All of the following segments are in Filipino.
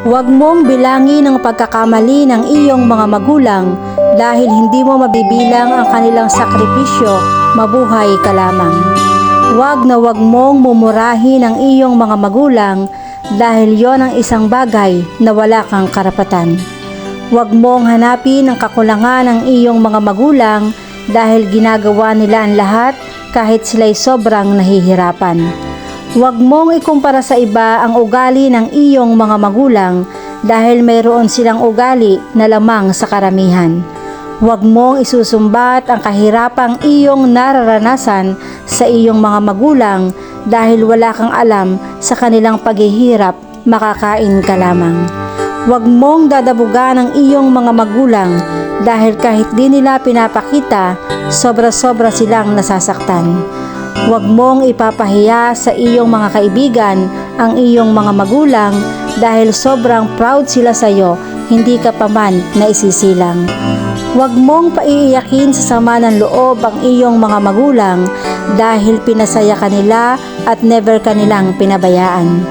Huwag mong bilangin ang pagkakamali ng iyong mga magulang dahil hindi mo mabibilang ang kanilang sakripisyo, mabuhay ka lamang. Huwag na huwag mong mumurahin ang iyong mga magulang dahil yon ang isang bagay na wala kang karapatan. Huwag mong hanapin ang kakulangan ng iyong mga magulang dahil ginagawa nila ang lahat kahit sila'y sobrang nahihirapan. Huwag mong ikumpara sa iba ang ugali ng iyong mga magulang dahil mayroon silang ugali na lamang sa karamihan. Huwag mong isusumbat ang kahirapang iyong nararanasan sa iyong mga magulang dahil wala kang alam sa kanilang paghihirap, makakain ka lamang. Huwag mong dadabugan ang iyong mga magulang dahil kahit di nila pinapakita, sobra-sobra silang nasasaktan. Huwag mong ipapahiya sa iyong mga kaibigan ang iyong mga magulang dahil sobrang proud sila sa iyo, hindi ka pa man naisisilang. Huwag mong paiiyakin sa sama ng loob ang iyong mga magulang dahil pinasaya ka nila at never ka nilang pinabayaan.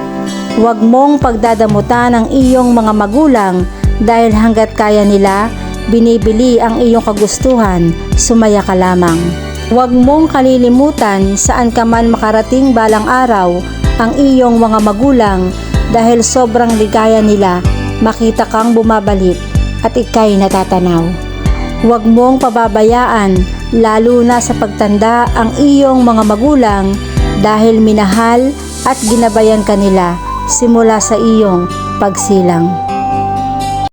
Huwag mong pagdadamutan ang iyong mga magulang dahil hanggat kaya nila, binibili ang iyong kagustuhan, sumaya ka lamang. Huwag mong kalilimutan saan ka man makarating balang araw ang iyong mga magulang dahil sobrang ligaya nila makita kang bumabalik at ikay natatanaw. Huwag mong pababayaan lalo na sa pagtanda ang iyong mga magulang dahil minahal at ginabayan ka nila simula sa iyong pagsilang.